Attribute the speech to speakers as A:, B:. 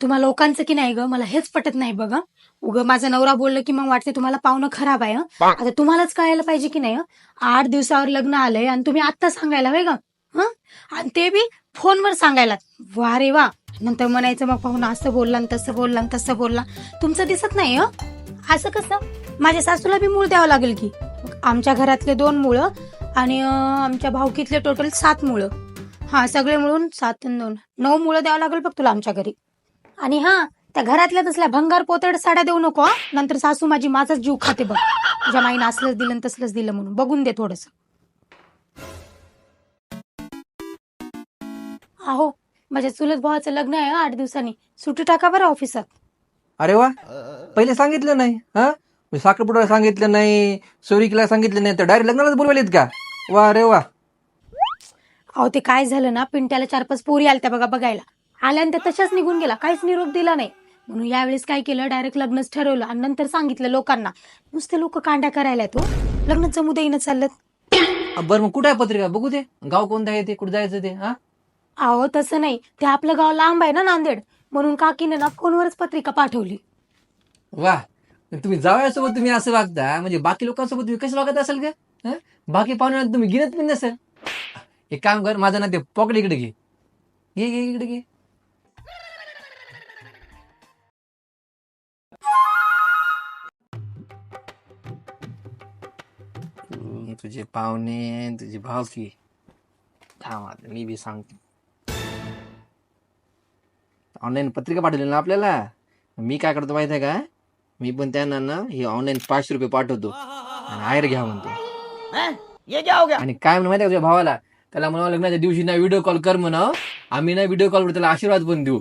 A: तुम्हा लोकांचं की नाही ग? मला हेच पटत नाही बघ. उगं माझा नवरा बोललं की मग वाटते तुम्हाला पाहुणं खराब आहे. आता तुम्हालाच कळायला पाहिजे की नाही. आठ दिवसावर लग्न आलंय आणि तुम्ही आत्ता सांगायला होय ग हं? आणि ते बी फोनवर सांगायला. वा रे वा. नंतर म्हणायचं मग पाहुणं असं बोलला तसं बोलला तसं बोलला. तुमचं दिसत नाही हं? असं कसं? माझ्या सासूला बी मूळ द्यावं लागेल की. आमच्या घरातले दोन मुळं आणि आमच्या भावकीतले टोटल सात मुळं. हा सगळे मिळून सात आणि दोन. नऊ मुळं द्यावं लागेल बघ तुला आमच्या घरी. आणि हा त्या घरातल्या तसल्या भंगार पोतड साड्या देऊ नको हा. नंतर सासू माझी माझाच जीव खाते बघ. तुझ्या माईनं असलंच दिलं आणि तसलंच दिलं म्हणून. बघून दे थोडस. अहो माझ्या चुलत भावाचं लग्न आहे हं आठ दिवसांनी. सुट्टी टाका बरं ऑफिसात.
B: अरे वा. पहिले सांगितलं नाही हा? मी साखरपुड्याला सांगितलं नाही सोरिकीला सांगितलं नाही तर डायरेक्ट लग्नालाच बोलवायलेत का? वा अरे वा.
A: अहो ते काय झालं ना पिंट्याला चार पाच पोरी आल्या बघा बघायला. आल्या आणि त्या तशाच निघून गेला. काहीच निरोप दिला नाही. म्हणून यावेळेस काय केलं? डायरेक्ट लग्नच ठरवलं. आणि नंतर सांगितलं लोकांना नुसते लोक कांड्या करायला तो लग्न जमू देईन चाललं.
B: बरं मग कुठे आहे पत्रिका? बघू दे. गाव कोणतं आहे ते? कुठे जायचं ते? हा?
A: अहो तसं नाही. ते आपलं गाव लांब आहे ना नांदेड. म्हणून काकीने ना फोनवरच पत्रिका पाठवली.
B: वा. तुम्ही जावयासोबत तुम्ही असं वागता? म्हणजे बाकी लोकांसोबत तुम्ही कसं वागत असाल का हं? बाकी पाहुण्यांना तुम्ही गिनत पण नसेल. एक काम कर माझं ना ते पॉकेट इकडे घे. घे घे इकडे घे. तुझे पाहुणे तुझी भावकी थांब आता मी बी सांगतो. ऑनलाईन पत्रिका पाठवली ना आपल्याला? मी काय करतो माहिती आहे का? मी पण त्यांना ना हे ऑनलाईन पाचशे रुपये पाठवतो. आणि आयर घ्या म्हणतो.
C: ये क्या हो गया
B: आणि काय म्हणून माहिती आहे तुझ्या भावाला? त्याला म्हणा लग्नाच्या दिवशी ना व्हिडिओ कॉल कर म्हणा. आम्ही ना व्हिडिओ कॉलवर त्याला आशीर्वाद पण देऊ.